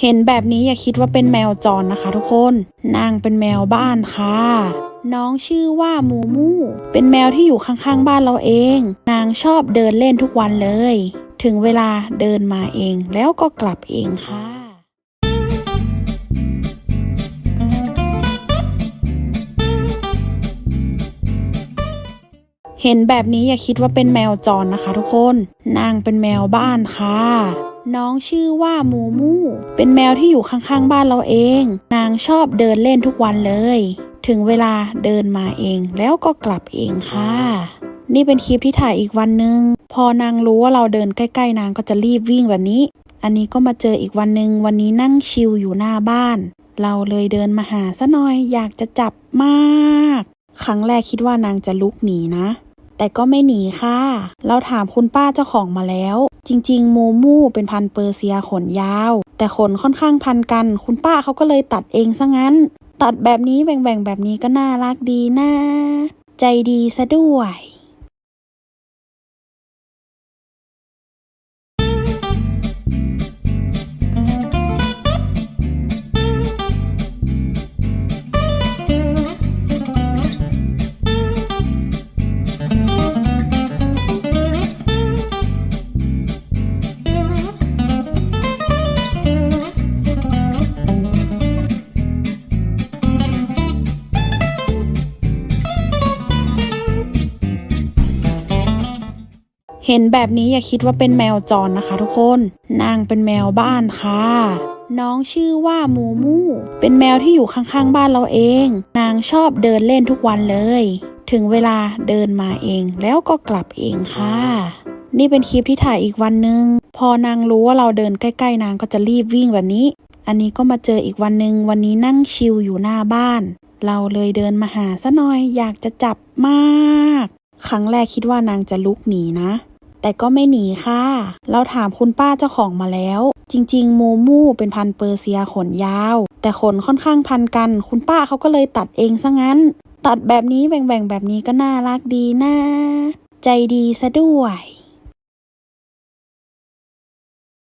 เห็นแบบนี้อย่าคิดว่าเป็นแมวจรนะคะทุกคน นางเป็นแมวบ้านค่ะ น้องชื่อว่ามูมู เป็นแมวที่อยู่ข้างๆบ้านเราเอง นางชอบเดินเล่นทุกวันเลย ถึงเวลาเดินมาเองแล้วก็กลับเองค่ะ เห็นแบบนี้อย่าคิดว่าเป็นแมวจรนะคะทุกคน นางเป็นแมวบ้านค่ะ น้องชื่อว่ามูมู เป็นแมวที่อยู่ข้างๆบ้านเราเอง นางชอบเดินเล่นทุกวันเลย ถึงเวลาเดินมาเองแล้วก็กลับเองค่ะ นี่เป็นคลิปที่ถ่ายอีกวันหนึ่งพอนางรู้ว่าเราเดินใกล้ๆ นางก็จะรีบวิ่งแบบนี้ อันนี้ก็มาเจออีกวันหนึ่งวันนี้นั่งชิลอยู่หน้าบ้าน เราเลยเดินมาหาซะหน่อยอยากจะจับมาก ครั้งแรกคิดว่านางจะลุกหนีนะ แต่ก็ไม่หนีค่ะ เราถามคุณป้าเจ้าของมาแล้ว จริง ๆ มูมูเป็นพันเปอร์เซียขนยาว แต่ขนค่อนข้างพันกัน คุณป้าเขาก็เลยตัดเองซะงั้น ตัดแบบนี้แบ่งๆแบบนี้ก็น่ารักดีนะ ใจดีซะด้วย เห็นแบบนี้อย่าคิดว่าเป็นแมวจรนะคะทุกคน นางเป็นแมวบ้านค่ะ น้องชื่อว่ามูมู เป็นแมวที่อยู่ข้างๆบ้านเราเอง นางชอบเดินเล่นทุกวันเลย ถึงเวลาเดินมาเองแล้วก็กลับเองค่ะ นี่เป็นคลิปที่ถ่ายอีกวันหนึ่งพอนางรู้ว่าเราเดินใกล้ ๆ นางก็จะรีบวิ่งแบบนี้ อันนี้ก็มาเจออีกวันหนึ่งวันนี้นั่งชิลอยู่หน้าบ้าน เราเลยเดินมาหาซะหน่อยอยากจะจับมาก ครั้งแรกคิดว่านางจะลุกหนีนะ แต่ก็ไม่หนีค่ะ เราถามคุณป้าเจ้าของมาแล้ว จริง ๆ มูมูเป็นพันเปอร์เซียขนยาว แต่ขนค่อนข้างพันกัน คุณป้าเขาก็เลยตัดเองซะงั้น ตัดแบบนี้แบ่งๆแบบนี้ก็น่ารักดีนะ ใจดีซะด้วย